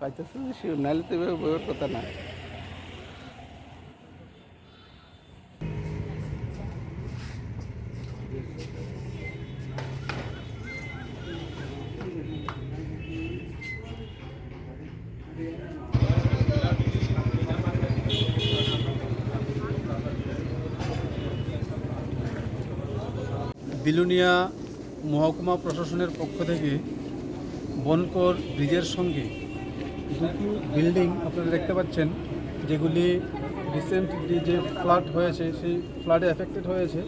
পাইতেছে শিওর নাহলে তো এভাবে বইয়ের কথা না বিলুনিয়া মহকুমা প্রশাসনের পক্ষ থেকে বনকর ব্রিজের সঙ্গে দুটো বিল্ডিং আপনারা দেখতে পাচ্ছেন, যেগুলি রিসেন্টলি যে ফ্লাড হয়েছে, সেই ফ্লাডে এফেক্টেড হয়েছে।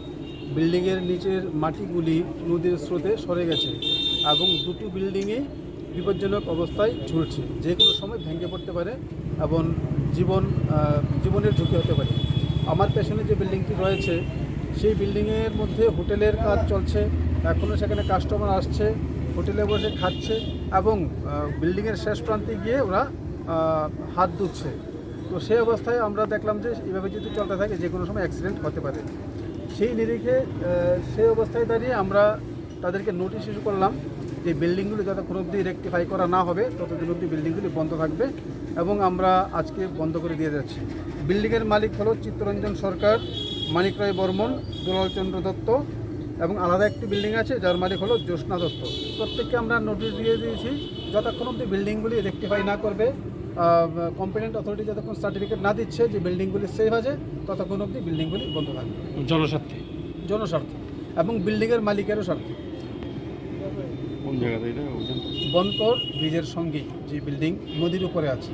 বিল্ডিংয়ের নিচের মাটিগুলি নদীর স্রোতে সরে গেছে এবং দুটো বিল্ডিংয়ে বিপজ্জনক অবস্থায় ঝুলছে। যে কোনো সময় ভেঙে পড়তে পারে এবং জীবন জীবনের ঝুঁকি হতে পারে। আমার পেছনে যে বিল্ডিংটি রয়েছে সেই বিল্ডিংয়ের মধ্যে হোটেলের কাজ চলছে। এখনও সেখানে কাস্টমার আসছে, হোটেলে বসে খাচ্ছে এবং বিল্ডিংয়ের শেষ প্রান্তে গিয়ে ওরা হাত ধুচ্ছে। তো সেই অবস্থায় আমরা দেখলাম যে এভাবে যদি চলতে থাকে যে কোনো সময় অ্যাক্সিডেন্ট হতে পারে। সেই নিরিখে সেই অবস্থায় দাঁড়িয়ে আমরা তাদেরকে নোটিশ ইস্যু করলাম যে বিল্ডিংগুলি যতক্ষণ অবধি রেকটিফাই করা না হবে, ততদিন অবধি বিল্ডিংগুলি বন্ধ থাকবে এবং আমরা আজকে বন্ধ করে দিয়ে যাচ্ছি। বিল্ডিংয়ের মালিক হলো চিত্তরঞ্জন সরকার। মানিক রায় বর্মন দুলালচন্দ্র দত্ত এবং আলাদা একটি বিল্ডিং আছে যার মালিক হলো জ্যোৎস্না দত্ত। প্রত্যেককে আমরা নোটিশ দিয়ে দিয়েছি যতক্ষণ অবধি বিল্ডিংগুলি রেক্টিফাই না করবে কম্পিটেন্ট অথরিটি যতক্ষণ সার্টিফিকেট না দিচ্ছে যে বিল্ডিংগুলি সেফ আছে ততক্ষণ অবধি বিল্ডিংগুলি বন্ধ থাকবে। জনস্বার্থে? জনস্বার্থে এবং বিল্ডিংয়ের মালিকেরও স্বার্থে। কোন জায়গাতে এটা বনকর ব্রিজের সঙ্গেই যে বিল্ডিং নদীর উপরে আছে।